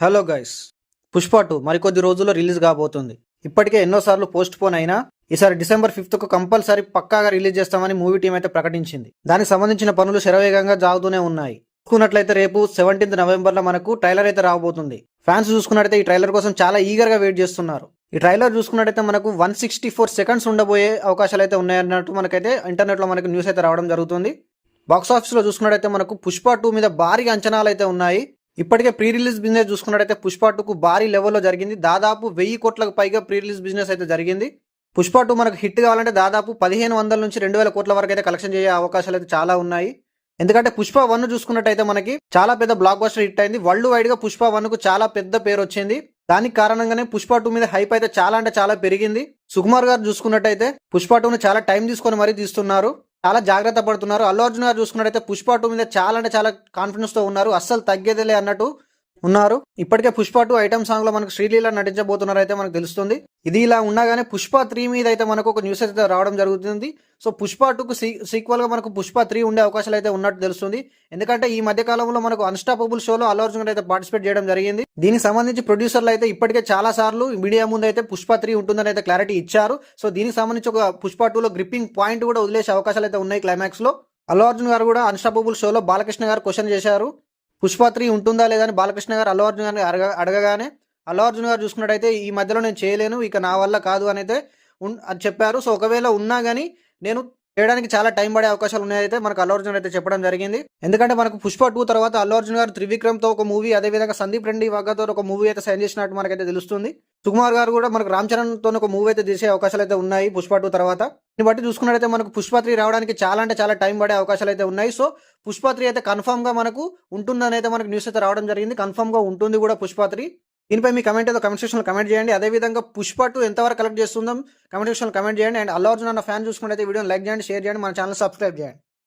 Hello guys Pushpa two మరికొద్ది రోజుల్లో release కాబోతుంది. ఇప్పటికే ఎన్నోసార్లు పోస్ట్ పోన్ అయినా ఈసారి డిసెంబర్ ఫిఫ్త్కు కంపల్సరీ పక్కాగా రిలీజ్ చేస్తామని మూవీ టీం అయితే ప్రకటించింది. దానికి సంబంధించిన పనులు శరవేగంగా జాగుతూనే ఉన్నాయి. చూసుకున్నట్లయితే రేపు సెవెంటీన్త్ నవంబర్లో మనకు ట్రైలర్ అయితే రాబోతుంది. ఫ్యాన్స్ చూసుకున్నట్టయితే ఈ ట్రైలర్ కోసం చాలా ఈగర్గా వెయిట్ చేస్తున్నారు. ఈ ట్రైలర్ చూసుకున్నట్టయితే మనకు వన్ సిక్స్టీ ఫోర్ సెకండ్స్ ఉండబోయే అవకాశాలు అయితే ఉన్నాయన్నట్టు మనకైతే ఇంటర్నెట్లో మనకు న్యూస్ అయితే రావడం జరుగుతుంది. బాక్స్ ఆఫీస్లో చూసుకున్నట్టయితే మనకు పుష్ప టూ మీద భారీగా అంచనాలు అయితే ఉన్నాయి. ఇప్పటికే ప్రీ రిలీజ్ బిజినెస్ చూసుకున్నట్టయితే పుష్ప టూకు భారీ లెవెల్లో జరిగింది. దాదాపు వెయ్యి కోట్లకు పైగా ప్రీ రిలీజ్ బిజినెస్ అయితే జరిగింది. పుష్ప టూ మనకు హిట్ కావాలంటే దాదాపు పదిహేను వందల నుంచి రెండు వేల కోట్ల వరకు అయితే కలెక్షన్ చేసే అవకాశాలు అయితే చాలా ఉన్నాయి. ఎందుకంటే పుష్ప వన్ చూసుకున్నట్టయితే మనకి చాలా పెద్ద బ్లాక్ బస్టర్ హిట్ అయింది. వరల్డ్ వైడ్గా పుష్ప వన్కు చాలా పెద్ద పేరు వచ్చింది. దానికి కారణంగానే పుష్ప టూ మీద హైప్ అయితే చాలా అంటే చాలా పెరిగింది. సుకుమార్ గారు చూసుకున్నట్టయితే పుష్ప టూని చాలా టైం తీసుకొని మరీ తీస్తున్నారు. చాలా జాగ్రత్త పడుతున్నారు. అల్లు అర్జున్ గారు చూసుకున్నట్టయితే పుష్ప టూ మీద చాలా అంటే చాలా కాన్ఫిడెన్స్తో ఉన్నారు. అస్సలు తగ్గేదిలే అన్నట్టు ఉన్నారు. ఇప్పటికే పుష్ప టూ ఐటమ్ సాంగ్లో మనకు శ్రీలీల నటించబోతున్నారు అయితే మనకు తెలుస్తుంది. ఇది ఇలా ఉండగానే పుష్ప త్రీ మీద అయితే మనకు ఒక న్యూస్ అయితే రావడం జరుగుతుంది. సో పుష్ప టూకు సీక్వల్గా మనకు పుష్ప త్రీ ఉండే అవకాశాలు అయితే ఉన్నట్టు తెలుస్తుంది. ఎందుకంటే ఈ మధ్య కాలంలో మనకు అన్స్టాపబుల్ షోలో అల్లు అర్జున్ అయితే పార్టిసిపేట్ చేయడం జరిగింది. దీనికి సంబంధించి ప్రొడ్యూసర్లు అయితే ఇప్పటికే చాలా సార్లు మీడియా ముందు అయితే పుష్ప త్రీ ఉంటుందని అయితే క్లారిటీ ఇచ్చారు. సో దీనికి సంబంధించి ఒక పుష్ప టూలో గ్రిప్పింగ్ పాయింట్ కూడా వదిలేసే అవకాశాలు అయితే ఉన్నాయి క్లైమాక్స్లో. అల్లు అర్జున్ గారు కూడా అన్స్టాపబుల్ షోలో బాలకృష్ణ గారు క్వశ్చన్ చేశారు. పుష్ప త్రీ ఉంటుందా లేదా అని బాలకృష్ణ గారు అల్లు అర్జున్ గారిని అడగ అడగగానే అల్లు అర్జున్ గారు చూసుకున్నట్టయితే ఈ మధ్యలో నేను చేయలేను ఇక నా వల్ల కాదు అని అయితే ఉన్- చెప్పారు. సో ఒకవేళ ఉన్నా కానీ నేను చేయడానికి చాలా టైం పడే అవకాశాలు ఉన్నాయైతే మనకు అల్లు అర్జున్ అయితే చెప్పడం జరిగింది. ఎందుకంటే మనకు పుష్ప టూ తర్వాత అల్లు అర్జున్ గారు త్రివిక్రమ్తో ఒక మూవీ అదేవిధంగా సందీప్ రెడ్డి వగ్గతో ఒక మూవీ అయితే సైన్ చేసినట్టు మనకైతే తెలుస్తుంది. సుకుమార్ గారు కూడా మనకు రామ్ చరణ్తో ఒక మూవీ అయితే తీసే అవకాశాలు అయితే ఉన్నాయి పుష్ప టూ తర్వాత. దీన్ని బట్టి చూసుకున్నట్టయితే మనకు పుష్ప త్రీ రావడానికి చాలా అంటే చాలా టైం పడే అవకాశాలు అయితే ఉన్నాయి. సో పుష్ప త్రీ అయితే కన్ఫర్మ్గా మనకు ఉంటుందని అయితే మనకు న్యూస్ అయితే రావడం జరిగింది. కన్ఫర్మ్గా ఉంటుంది కూడా పుష్ప త్రీ దీనిపై మీ కమెంట్ ఏదో కమెంట్ సెక్షన్లో కమెంట్ చేయండి. అదేవిధంగా పుష్ప టూ ఎంతవరకు కలెక్ట్ చేస్తుందో కమెంట్ సెక్షన్లో కమెంట్ చేయండి. అండ్ అల్లు అర్జున్ అన్న ఫ్యాన్ చూసుకుంటే వీడియోని లైక్ చేయండి షేర్ చేయండి మన ఛానల్ సబ్స్క్రైబ్ చేయండి.